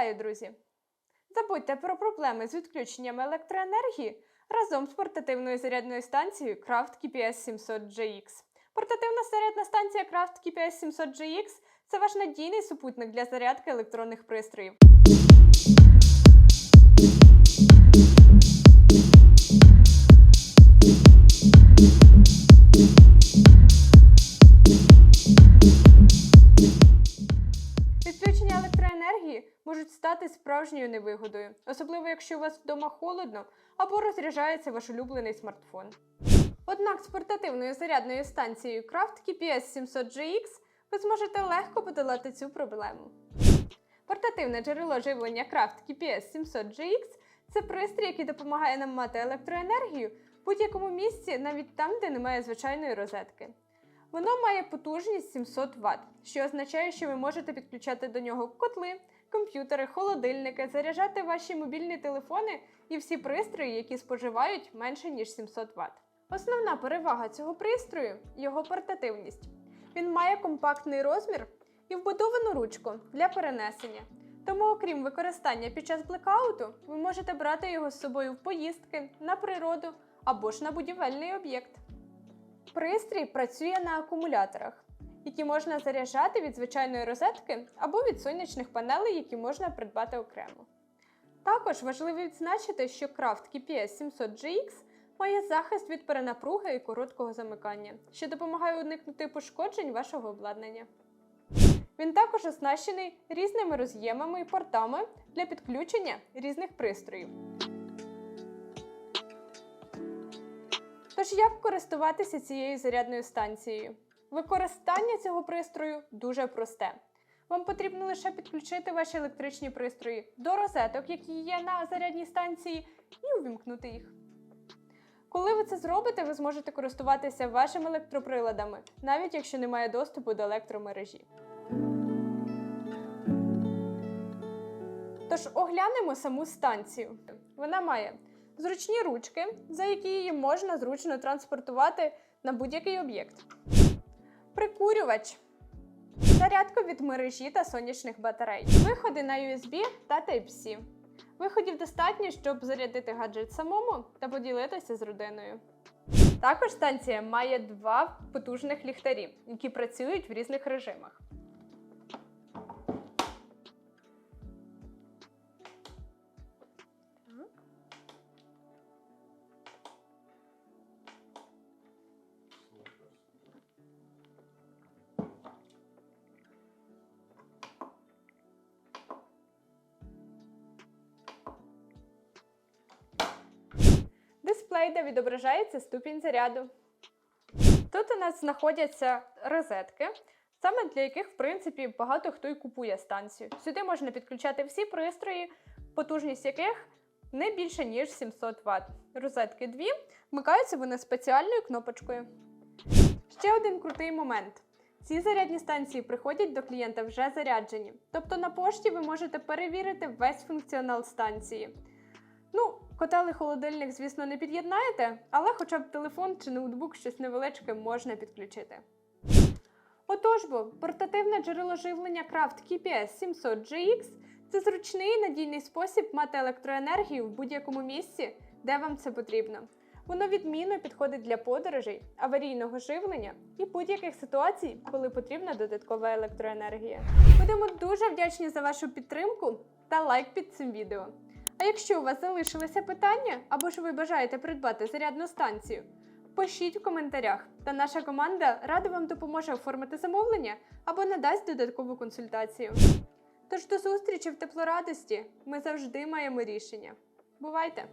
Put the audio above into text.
Вітаю, друзі! Забудьте про проблеми з відключенням електроенергії разом з портативною зарядною станцією Craft KPS 700 GX. Портативна зарядна станція Craft KPS 700 GX це ваш надійний супутник для зарядки електронних пристроїв. Можуть стати справжньою невигодою, особливо якщо у вас вдома холодно або розряджається ваш улюблений смартфон. Однак з портативною зарядною станцією Craft KPS 700 GX ви зможете легко подолати цю проблему. Портативне джерело живлення Craft KPS 700 GX це пристрій, який допомагає нам мати електроенергію в будь-якому місці, навіть там, де немає звичайної розетки. Воно має потужність 700 Вт, що означає, що ви можете підключати до нього котли, комп'ютери, холодильники, заряджати ваші мобільні телефони і всі пристрої, які споживають менше ніж 700 Вт. Основна перевага цього пристрою його портативність. Він має компактний розмір і вбудовану ручку для перенесення. Тому, окрім використання під час блекауту, ви можете брати його з собою в поїздки, на природу або ж на будівельний об'єкт. Пристрій працює на акумуляторах, які можна заряджати від звичайної розетки або від сонячних панелей, які можна придбати окремо. Також важливо відзначити, що Craft KPS 700 GX має захист від перенапруги і короткого замикання, що допомагає уникнути пошкоджень вашого обладнання. Він також оснащений різними роз'ємами і портами для підключення різних пристроїв. Тож як користуватися цією зарядною станцією? Використання цього пристрою дуже просте. Вам потрібно лише підключити ваші електричні пристрої до розеток, які є на зарядній станції, і увімкнути їх. Коли ви це зробите, ви зможете користуватися вашими електроприладами, навіть якщо немає доступу до електромережі. Тож оглянемо саму станцію. Вона має зручні ручки, за які її можна зручно транспортувати на будь-який об'єкт. Прикурювач. зарядку від мережі та сонячних батарей. Виходи на USB та Type-C. Виходів достатньо, щоб зарядити гаджет самому та поділитися з родиною. Також станція має два потужних ліхтарі, які працюють в різних режимах. Дисплей, де відображається ступінь заряду. Тут у нас знаходяться розетки, саме для яких, в принципі, багато хто і купує станцію. Сюди можна підключати всі пристрої, потужність яких не більше, ніж 700 Вт. Розетки дві, вмикаються вони спеціальною кнопочкою. Ще один крутий момент. Ці зарядні станції приходять до клієнта вже заряджені. Тобто на пошті ви можете перевірити весь функціонал станції. Котел холодильник, звісно, не під'єднаєте, але хоча б телефон чи ноутбук щось невеличке можна підключити. Отож бо, портативне джерело живлення Craft KPS 700 GX це зручний і надійний спосіб мати електроенергію в будь-якому місці, де вам це потрібно. Воно відмінно підходить для подорожей, аварійного живлення і будь-яких ситуацій, коли потрібна додаткова електроенергія. Будемо дуже вдячні за вашу підтримку та лайк під цим відео. А якщо у вас залишилися питання або ж ви бажаєте придбати зарядну станцію, пишіть в коментарях, та наша команда рада вам допоможе оформити замовлення або надасть додаткову консультацію. Тож до зустрічі в теплорадості ми завжди маємо рішення. Бувайте!